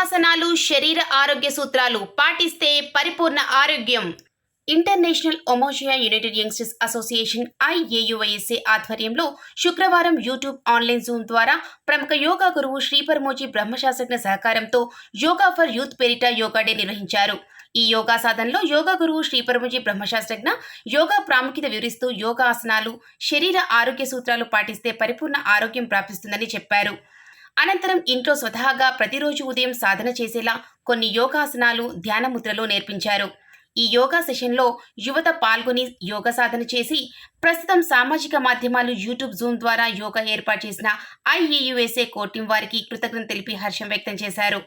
యోగాసనాలు శరీర ఆరోగ్య సూత్రాలు పాటిస్తే పరిపూర్ణ ఆరోగ్యం. ఇంటర్నేషనల్ ఒమోషియా యునైటెడ్ యంగ్స్టర్స్ అసోసియేషన్ ఐఏయుఐఎస్ఏ ఆధ్వర్యంలో శుక్రవారం యూట్యూబ్ ఆన్లైన్ జూమ్ ద్వారా ప్రముఖ యోగా గురువు శ్రీపరమోజీ బ్రహ్మశాస్త్రజ్ఞ సహకారంతో యోగా ఫర్ యూత్ పేరిట యోగా డే నిర్వహించారు. ఈ యోగా సాధనలో యోగా గురువు శ్రీపరమజీ బ్రహ్మశాస్త్రజ్ఞ యోగా ప్రాముఖ్యత వివరిస్తూ యోగాసనాలు శరీర ఆరోగ్య సూత్రాలు పాటిస్తే పరిపూర్ణ ఆరోగ్యం ప్రాప్తిస్తుందని చెప్పారు. అనంతరం ఇంట్లో స్వతహాగా ప్రతిరోజు ఉదయం సాధన చేసేలా కొన్ని యోగాసనాలు ధ్యానముద్రలో నేర్పించారు. ఈ యోగా సెషన్లో యువత పాల్గొని యోగ సాధన చేసి ప్రస్తుతం సామాజిక మాధ్యమాలు యూట్యూబ్ జూమ్ ద్వారా యోగా ఏర్పాటు చేసిన ఐఏయుఎస్ఏ కోర్టు వారికి కృతజ్ఞత తెలిపి హర్షం వ్యక్తం చేశారు.